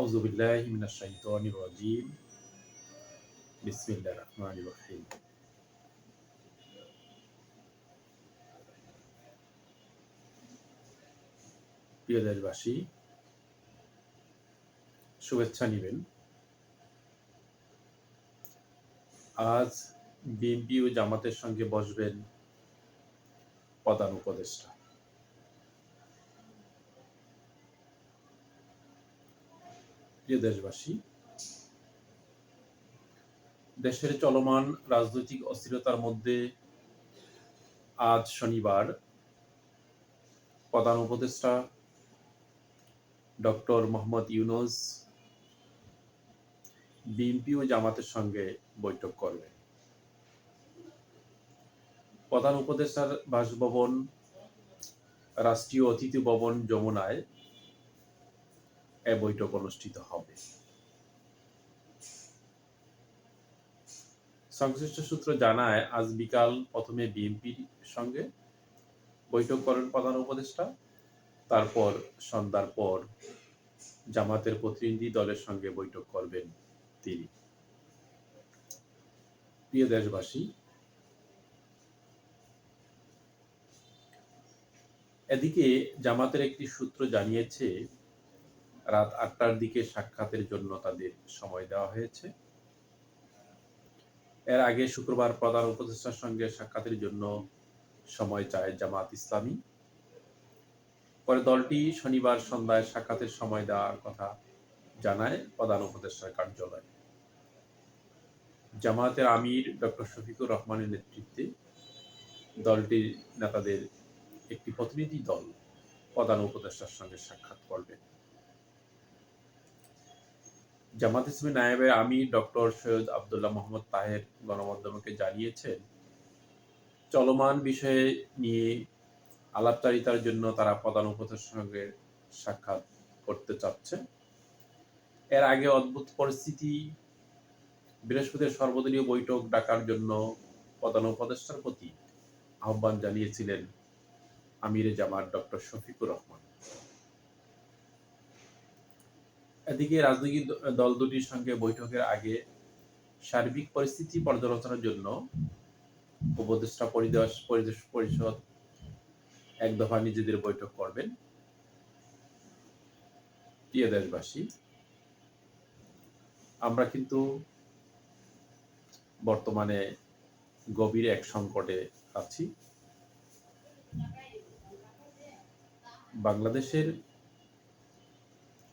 আউযুবিল্লাহি মিনাশ শাইতানির রাজিম বিসমিল্লাহির রহমানির রহিম প্রিয় দেশবাসী, শুভেচ্ছা নেবেন। আজ বিএনপি ও জামাতের সঙ্গে বসবেন প্রধান উপদেষ্টা। প্রিয় দেশবাসী, দেশের চলমান রাজনৈতিক অস্থিরতার মধ্যে আজ শনিবার প্রধান উপদেষ্টা ডক্টর মোহাম্মদ ইউনুস বিএনপি ও জামাতের সঙ্গে বৈঠক করবেন। প্রধান উপদেষ্টার বাসভবন, রাষ্ট্রীয় অতিথি ভবন যমুনায় বৈঠক অনুষ্ঠিত হবে। সংশ্লিষ্ট সূত্র জানায়, আজ বিকাল প্রথমে বিএনপির সঙ্গে বৈঠক করেন প্রধান উপদেষ্টা। তারপর সন্ধ্যার পর জামাতের প্রতিনিধি দলের সঙ্গে বৈঠক করবেন তিনি। প্রিয় দেশবাসী, এদিকে জামাতের একটি সূত্র জানিয়েছে রাত আটটার দিকে সাক্ষাতের জন্য তাদের সময় দেওয়া হয়েছে। এর আগে শুক্রবার প্রধান উপদেষ্টার সঙ্গে সাক্ষাতের জন্য সময় চায় জামাত ইসলামী। পরে দলটি শনিবার সন্ধ্যায় সাক্ষাতের সময় দেওয়ার কথা জানায় প্রধান উপদেষ্টার কার্যালয়। জামাতের আমির ডক্টর শফিকুর রহমানের নেতৃত্বে দলটির নেতাদের একটি প্রতিনিধি দল প্রধান উপদেষ্টার সঙ্গে সাক্ষাৎ করবেন জামাত ইসলামী নায়েবের আমি ডক্টর সৈয়দ আবদুল্লাহ মোহাম্মদ তাহের গণমাধ্যমকে জানিয়েছেন, চলমান বিষয়ে নিয়ে আলাপচারিতার জন্য তারা প্রধান উপদেষ্টার সঙ্গে সাক্ষাৎ করতে চাচ্ছে এর আগে অদ্ভুত পরিস্থিতি বৃহস্পতির সর্বদলীয় বৈঠক ডাকার জন্য প্রধান উপদেষ্টার প্রতি আহ্বান জানিয়েছিলেন আমিরে জামাত ডক্টর শফিকুর রহমান। এদিকে রাজনৈতিক দল দুটির সঙ্গে বৈঠকের আগে সার্বিক পরিস্থিতি পর্যালোচনার জন্য উপদেষ্টা পরিদর্শ পরিষদ এক দফা নিজেদের বৈঠক করবেন। প্রিয় দেশবাসী, আমরা কিন্তু বর্তমানে গভীর এক সংকটে আছি। বাংলাদেশের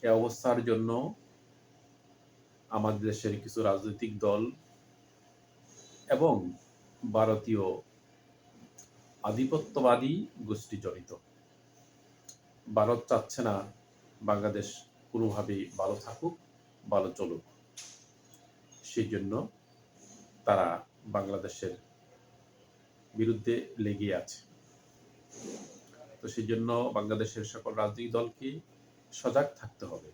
এ অবস্থার জন্য আমাদের দেশের কিছু রাজনৈতিক দল এবং ভারতীয় আধিপত্যবাদী গোষ্ঠী জড়িত। ভারত চাচ্ছে না বাংলাদেশ কোনোভাবেই ভালো থাকুক, ভালো চলুক। সেই জন্য তারা বাংলাদেশের বিরুদ্ধে লেগে আছে। তো সেই জন্য বাংলাদেশের সকল রাজনৈতিক দলকে সজাগ থাকতে হবে।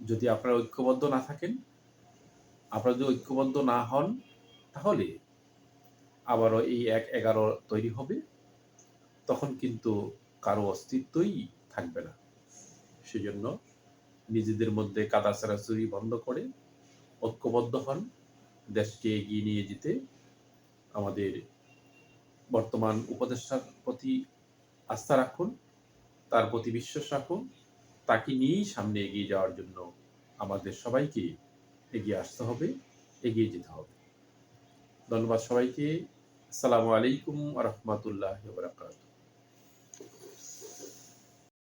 যদি আপনারা ঐক্যবদ্ধ না থাকেন, আপনারা যদি ঐক্যবদ্ধ না হন, তাহলে আবারও এই এক এগারো তৈরি হবে। তখন কিন্তু কারও অস্তিত্বই থাকবে না। সেজন্য নিজেদের মধ্যে কাদা চুরি বন্ধ করে ঐক্যবদ্ধ হন। দেশকে এগিয়ে নিয়ে যেতে আমাদের বর্তমান উপদেষ্টার প্রতি আস্থা রাখুন। তার প্রতি বিশ্বাস রাখুন। তাকে নিয়েই সামনে এগিয়ে যাওয়ার জন্য আমাদের সবাইকে এগিয়ে আসতে হবে, এগিয়ে যেতে হবে। ধন্যবাদ সবাইকে। আসসালামু আলাইকুম রহমতুল্লাহ